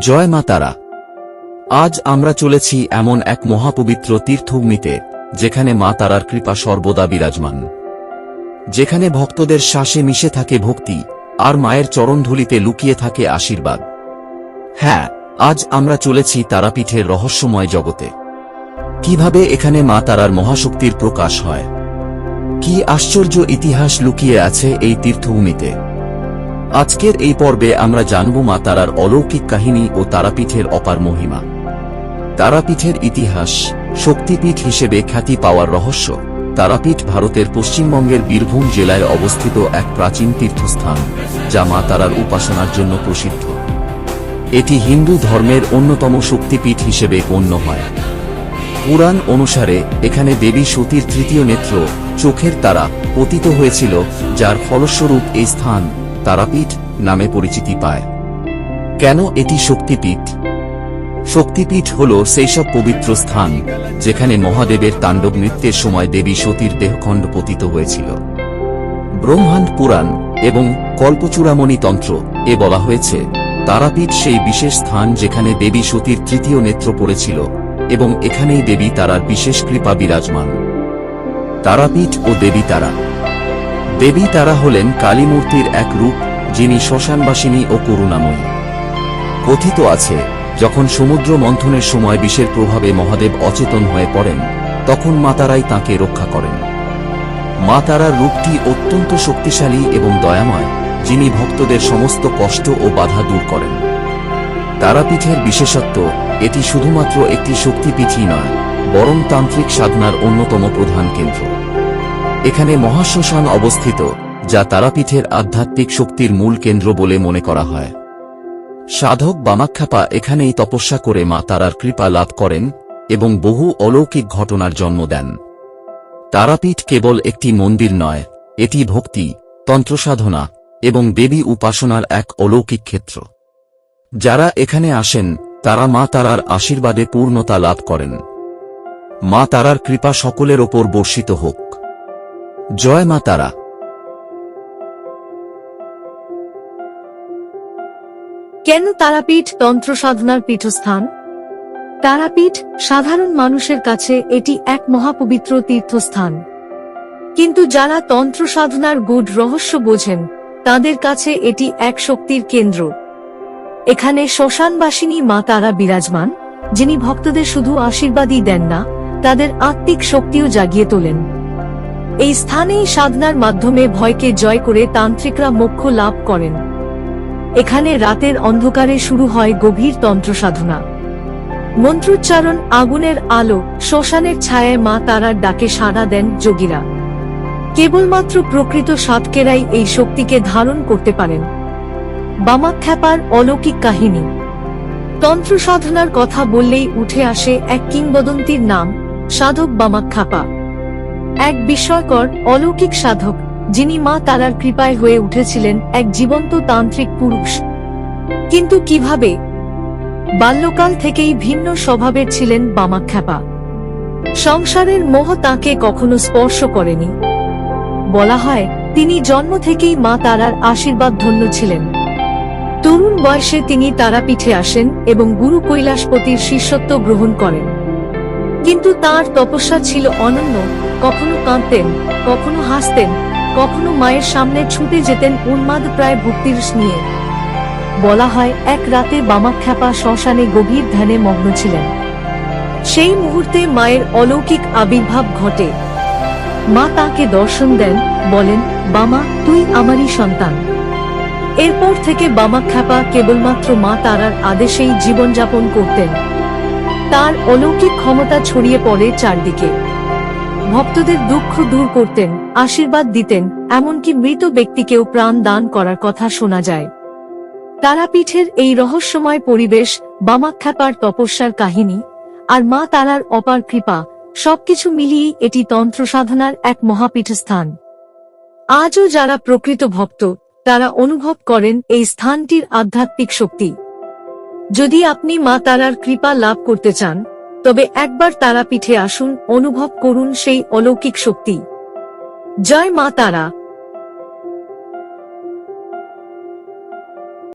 জয় মা তারা। আজ আমরা চলেছি এমন এক মহাপবিত্র তীর্থভূমিতে, যেখানে মা তারার কৃপা সর্বদা বিরাজমান। যেখানে ভক্তদের শ্বাসে মিশে থাকে ভক্তি, আর মায়ের চরণধুলিতে লুকিয়ে থাকে আশীর্বাদ। হ্যাঁ আজ আমরা চলেছি তারাপীঠের রহস্যময় জগতে। কীভাবে এখানে মা তারার মহাশক্তির প্রকাশ হয়? কি আশ্চর্য ইতিহাস লুকিয়ে আছে এই তীর্থভূমিতে? আজকের এই পর্বে আমরা জানব মা তারার অলৌকিক কাহিনী ও তারাপীঠের অপার মহিমা। তারাপীঠের ইতিহাস, শক্তিপীঠ হিসেবে খ্যাতি পাওয়ার রহস্য, তারাপীঠ ভারতের পশ্চিমবঙ্গের বীরভূম জেলায় অবস্থিত এক প্রাচীন তীর্থস্থান, যা মা তারার উপাসনার জন্য প্রসিদ্ধ। এটি হিন্দু ধর্মের অন্যতম শক্তিপীঠ হিসেবে গণ্য হয়। পুরাণ অনুসারে, এখানে দেবী সতীর তৃতীয় নেত্র, চোখের তারা, পতিত হয়েছিল, যার ফলস্বরূপ এই স্থান তারাপীঠ নামে পরিচিতি পায়। কেন এটি শক্তিপীঠ? শক্তিপীঠ হল সেই সব পবিত্র স্থান যেখানে মহাদেবের তাণ্ডব নৃত্যের সময় দেবী সতীর দেহখণ্ড পতিত হয়েছিল। ব্রহ্মাণ্ড পুরাণ এবং কল্পচূড়ামণি তন্ত্র এ বলা হয়েছে, তারাপীঠ সেই বিশেষ স্থান যেখানে দেবী সতীর তৃতীয় নেত্র পড়েছিল এবং এখানেই দেবী তারার বিশেষ কৃপা বিরাজমান। তারাপীঠ ও দেবী তারা দেবী তারা হলেন কালীমূর্তির এক রূপ, যিনি শ্মশানবাসিনী ও করুণাময়ী। কথিত আছে, যখন সমুদ্র মন্থনের সময় বিষের প্রভাবে মহাদেব অচেতন হয়ে পড়েন, তখন মাতারাই তাকে রক্ষা করেন। মা তারার রূপটি অত্যন্ত শক্তিশালী এবং দয়াময়, যিনি ভক্তদের সমস্ত কষ্ট ও বাধা দূর করেন। তারাপীঠের বিশেষত্ব, এটি শুধুমাত্র একটি শক্তিপীঠই নয়, বরং তান্ত্রিক সাধনার অন্যতম প্রধান কেন্দ্র। এখানে মহাশ্মশান অবস্থিত, যা তারাপীঠের আধ্যাত্মিক শক্তির মূল কেন্দ্র বলে মনে করা হয়। সাধক বামাক্ষাপা এখানেই তপস্যা করে মা তারার কৃপা লাভ করেন এবং বহু অলৌকিক ঘটনার জন্ম দেন। তারাপীঠ কেবল একটি মন্দির নয়, এটি ভক্তি, তন্ত্রসাধনা এবং দেবী উপাসনার এক অলৌকিক ক্ষেত্র। যারা এখানে আসেন, তারা মা তারার আশীর্বাদে পূর্ণতা লাভ করেন। মা তারার কৃপা সকলের ওপর বর্ষিত হোক। জয় মা তারা। কেন তারাপীঠ তন্ত্র সাধনার পীঠস্থান? তারাপীঠ সাধারণ মানুষের কাছে এটি এক মহাপবিত্র তীর্থস্থান। কিন্তু যারা তন্ত্র সাধনার গুড রহস্য বোঝেন, তাদের কাছে এটি এক শক্তির কেন্দ্র। এখানে শ্মশানবাসিনী মা তারা বিরাজমান, যিনি ভক্তদের শুধু আশীর্বাদই দেন না, তাদের আত্মিক শক্তিও জাগিয়ে তোলেন। এই স্থানেই সাধনার মাধ্যমে ভয়কে জয় করে তান্ত্রিকরা মোক্ষ লাভ করেন। এখানে রাতের অন্ধকারে শুরু হয় গভীর তন্ত্র সাধনা মন্ত্রোচ্চারণ, আগুনের আলো, শ্মশানের ছায়ায় মা তারার ডাকে সাড়া দেন যোগীরা। কেবলমাত্র প্রকৃত সাধকেরাই এই শক্তিকে ধারণ করতে পারেন। বামাখ্যাপার অলৌকিক কাহিনী। তন্ত্র সাধনার কথা বললেই উঠে আসে এক কিংবদন্তির নাম, সাধক বামাখ্যাপা। এক বিস্ময়কর, অলৌকিক সাধক, যিনি মা তারার কৃপায় হয়ে উঠেছিলেন এক জীবন্ত তান্ত্রিক পুরুষ। কিন্তু কীভাবে? বাল্যকাল থেকেই ভিন্ন স্বভাবের ছিলেন বামাখ্যাপা। সংসারের মোহ তাকে কখনো স্পর্শ করেনি। বলা হয়, তিনি জন্ম থেকেই মা তারার আশীর্বাদ ধন্য ছিলেন। তরুণ বয়সে তিনি তারাপীঠে আসেন এবং গুরু কৈলাসপতির শিষ্যত্ব গ্রহণ করেন। কিন্তু তার তপস্যা ছিল অনন্য কখনো কাঁদতেন, কখনো হাসতেন, কখনো মায়ের সামনে ছুটে যেতেন উন্মাদ প্রায় ভক্তির নিয়ে। বলা হয়, এক রাতে বামাখ্যাপা শ্মশানে গভীর ধ্যানে মগ্ন ছিলেন। সেই মুহূর্তে মায়ের অলৌকিক আবির্ভাব ঘটে। মা তাকে দর্শন দেন, বলেন, বামা, তুই আমারই সন্তান। এরপর থেকে বামাখ্যাপা কেবলমাত্র মা তারার আদেশেই জীবনযাপন করতেন। তার অলৌকিক ক্ষমতা ছড়িয়ে পড়ে চারদিকে। ভক্তদের দুঃখ দূর করতেন, আশীর্বাদ দিতেন, এমনকি মৃত ব্যক্তিকেও প্রাণ দান করার কথা শোনা যায়। তারাপীঠের এই রহস্যময় পরিবেশ, বামাখ্যাপার তপস্যার কাহিনী, আর মা তারার অপার কৃপা, সবকিছু মিলিয়ে এটি তন্ত্র সাধনার এক মহাপীঠস্থান। আজও যারা প্রকৃত ভক্ত, তারা অনুভব করেন এই স্থানটির আধ্যাত্মিক শক্তি। যদি আপনি মা তারার কৃপা লাভ করতে চান তবে একবার তারা পিঠে আসুন অনুভব করুন সেই অলৌকিক শক্তি। জয় মা তারা।